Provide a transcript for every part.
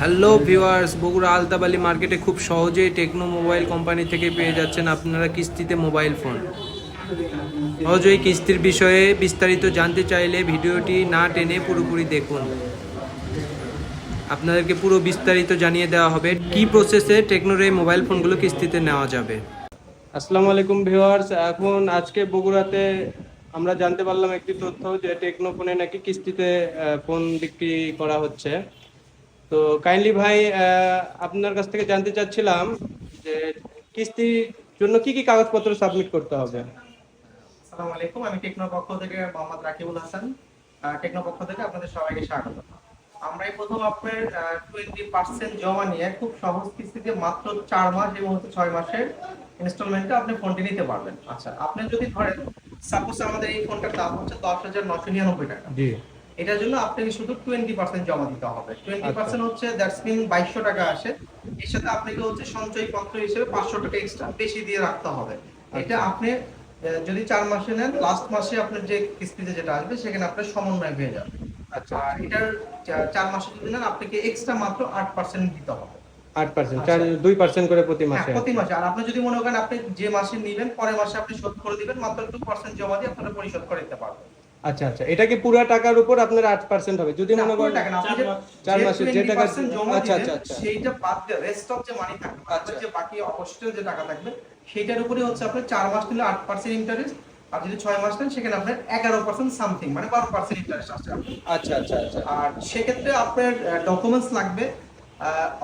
Hello viewers Bogura আলতাবালি মার্কেটে খুব সহজেই টেকনো মোবাইল কোম্পানি থেকে পেয়ে যাচ্ছেন আপনারা কিস্তিতে মোবাইল ফোন। সহজেই কিস্তির বিষয়ে বিস্তারিত জানতে চাইলে ভিডিওটি না টেনে পুরোপুরি দেখুন। আপনাদেরকে পুরো বিস্তারিত জানিয়ে দেওয়া হবে কি প্রসেসে টেকনোর এই মোবাইল ফোনগুলো কিস্তিতে নেওয়া যাবে। আসসালামু আলাইকুম ভিউয়ার্স এখন আজকে বগুড়াতে আমরা জানতে পারলাম একটি তথ্য যে টেকনো ফোনে নাকি কিস্তিতে ফোন বিক্রি করা হচ্ছে। তো কাইন্ডলি ভাই আপনার কাছ থেকে জানতে চাচ্ছিলাম যে কিস্তির জন্য কি কি কাগজপত্র সাবমিট করতে হবে? আসসালামু আলাইকুম আমি টেকনো পক্ষ থেকে মোহাম্মদ রাকিবুল হাসান। টেকনো পক্ষ থেকে আপনাদের সবাইকে স্বাগত। আমরা এই প্রথম আপনার টোয়েন্টি পার্সেন্ট জমা নিয়ে খুব সহজ কিস্তিতে মাত্র চার মাস এবং হচ্ছে ছয় মাসের ইনস্টলমেন্টে আপনি ফোনটি নিতে পারবেন। আচ্ছা আপনি যদি ধরেন সাপোজ আমাদের এই ফোনটার দাম হচ্ছে দশ হাজার নশো নিরানব্বই টাকা। জি। এটার জন্য আপনাকে শুধু টোয়েন্টি পার্সেন্ট জমা দিতে হবে। টোয়েন্টি পার্সেন্ট হচ্ছে দ্যাটস মিন বাইশশো টাকা আসে। এর সাথে আপনাকে হচ্ছে সঞ্চয় পত্র হিসেবে পাঁচশো টাকা এক্সট্রা বেশি দিয়ে রাখতে হবে। এটা আপনি যদি চার মাসে নেন লাস্ট মাসে আপনার যে কিস্তিতে যেটা আসবে সেখানে আপনার সমন্বয় হয়ে যাবে। আচ্ছা। এটার চার মাসে যদি নেন আপনাকে এক্সট্রা মাত্র আট পার্সেন্ট দিতে হবে। আট পার্সেন্ট চার দুই পার্সেন্ট করে প্রতি হ্যাঁ মাসে। প্রতি মাসে। আর আপনি যদি মনে করেন আপনি যে মাসে নিবেন পরের মাসে আপনি শোধ করে দিবেন মাত্র টু পার্সেন্ট জমা দিয়ে আপনারা পরিশোধ করে দিতে পারবেন। আচ্ছা আচ্ছা। এটা কি পুরো টাকার উপর আপনার আট পার্সেন্ট হবে। যদি মনে করেন চার যে মাসের যে টাকা 20% আচ্ছা আচ্ছা আচ্ছা। সেইটা বাদ দিয়ে রেস্ট অফ যে মানি থাকবে আচ্ছা। যে বাকি অবশিষ্ট যে টাকা থাকবে সেটার উপরে হচ্ছে আপনার চার মাস নিলে আট পার্সেন্ট ইন্টারেস্ট আর যদি ছয় মাস নেন সেখানে আপনার এগারো পার্সেন্ট সামথিং মানে বারো পার্সেন্ট ইন্টারেস্ট আসছে। আচ্ছা আচ্ছা আচ্ছা। আর সেক্ষেত্রে আপনার ডকুমেন্টস লাগবে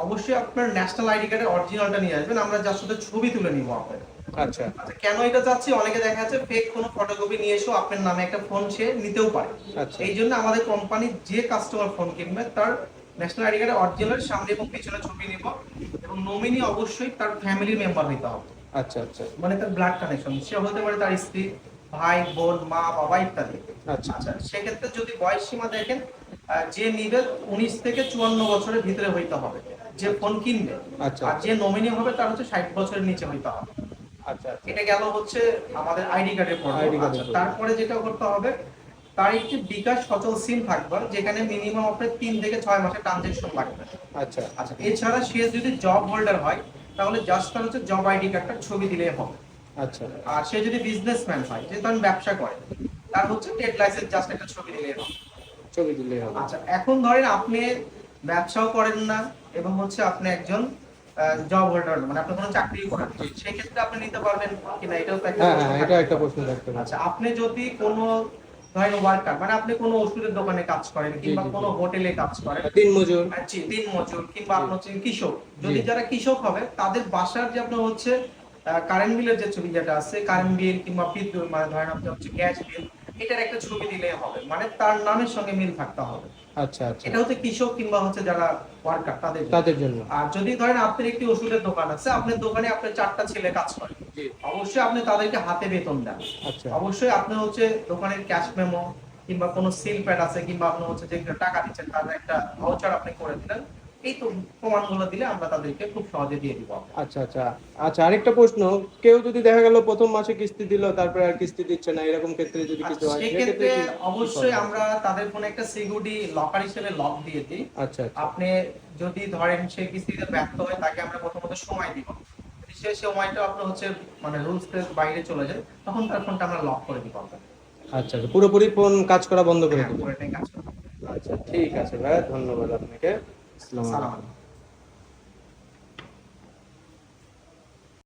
অবশ্যই আপনার ন্যাশনাল আইডি কার্ডের অরিজিনালটা নিয়ে আসবেন। আমরা যার সাথে ছবি তুলে নিব আপনার আচ্ছা। আচ্ছা কেন এটা চাচ্ছি অনেকে দেখা যাচ্ছে ফেক কোনো ফটোকপি নিয়ে এসেও আপনার নামে একটা ফোন সে নিতেও পারে। আচ্ছা। এই জন্য আমাদের কোম্পানি যে কাস্টমার ফোন কিনবে তার ন্যাশনাল আইডি কার্ডের অরিজিনাল সামনে এবং পিছনে ছবি নিব এবং নমিনি অবশ্যই তার ফ্যামিলির মেম্বার হতে হবে। আচ্ছা আচ্ছা। মানে তার ব্লাড কানেকশন সে হতে পারে তার স্ত্রী ভাই বোন মা বাবা ইত্যাদি। আচ্ছা। আচ্ছা সেক্ষেত্রে যদি বয়স সীমা দেখেন যে নিবে উনিশ থেকে চুয়ান্ন বছরের ভিতরে হইতে হবে। যে ফোন কিনবে আচ্ছা। আর যে নমিনি হবে তার হচ্ছে ষাট বছরের নিচে হইতে হবে। আচ্ছা এটা গেল হচ্ছে আমাদের আইডি কার্ডের পর। তারপরে যেটা করতে হবে তার একটি বিকাশ সচল সিম থাকবে যেখানে মিনিমাম আপনার তিন থেকে ছয় মাসের ট্রানজেকশন লাগবে। আচ্ছা। আচ্ছা এছাড়া সে যদি জব হোল্ডার হয় তাহলে জাস্ট তার হচ্ছে জব আইডি কার্ডটা ছবি দিলেই হবে। আচ্ছা। আর সে যদি বিজনেসম্যান হয় যে ব্যবসা করে তার হচ্ছে ট্রেড লাইসেন্স জাস্ট একটা ছবি দিলেই হবে। ছবি দিলেই হবে। আচ্ছা এখন ধরেন আপনি ব্যবসাও করেন না এবং হচ্ছে আপনি একজন জব হোল্ডার মানে আপনি কোনো চাকরি করেন না। সেক্ষেত্রে আপনি নিতে পারবেন কিনা এটাও তো একটা হ্যাঁ হ্যাঁ। এটা একটা প্রশ্ন থাকতে আচ্ছা আপনি যদি কোনো ধরেন ওয়ার্কার মানে আপনি কোনো ওষুধের দোকানে কাজ করেন কিংবা। কোনো হোটেলে কাজ করেন। দিন মজুর। আর জি, দিন মজুর কিংবা জি। আপনার হচ্ছে কৃষক। যদি যারা কৃষক হবে তাদের বাসার যে আপনার হচ্ছে কারেন্ট বিলের যে ছবি যেটা আছে কারেন্ট বিল কিংবা বিদ্যুৎ মানে ধরেন আপনার হচ্ছে গ্যাস বিল এটার একটা ছবি দিলে হবে। মানে তার নামের সঙ্গে মিল থাকতে হবে। আচ্ছা আচ্ছা। এটা হচ্ছে কৃষক কিংবা হচ্ছে যারা ওয়ার্কার তাদের জন্য। তাদের জন্য। আর যদি ধরেন আপনার একটি ওষুধের দোকান আছে আপনার দোকানে আপনার চারটা ছেলে কাজ করে। অবশ্যই আপনি তাদেরকে হাতে বেতন দেন। আচ্ছা। অবশ্যই আপনি হচ্ছে দোকানের ক্যাশ মেমো কিংবা কোনো সিল প্যাড আছে কিংবা আপনি হচ্ছে যে টাকা দিচ্ছেন তার একটা ভাউচার আপনি করে দিলেন। এই প্রমাণগুলো দিলে আমরা তাদেরকে খুব সহজে দিয়ে দিব। আচ্ছা আচ্ছা। আচ্ছা আরেকটা প্রশ্ন। কেউ যদি দেখা গেল প্রথম মাসে কিস্তি দিল তারপরে আর কিস্তি দিচ্ছে না এরকম ক্ষেত্রে যদি কিছু হয় সেক্ষেত্রে সেক্ষেত্রে কি- কি অবশ্যই আমরা তাদের ফোনে একটা সিকিউরিটি লকার হিসেবে লক দিয়ে দিই। আচ্ছা আচ্ছা। আপনি যদি ধরেন সে কিস্তিতে ব্যর্থ হয় তাকে আমরা প্রথমত সময় দিব। সে সময়টা আপনার হচ্ছে মানে রুলস বাইরে চলে যায় তখন তার ফোনটা আমরা লক করে দিব আচ্ছা আচ্ছা। পুরোপুরি ফোন কাজ করা বন্ধ করে হ্যাঁ, কাজ আচ্ছা ঠিক আছে ভাই ধন্যবাদ আপনাকে। আসসালামু আলাইকুম।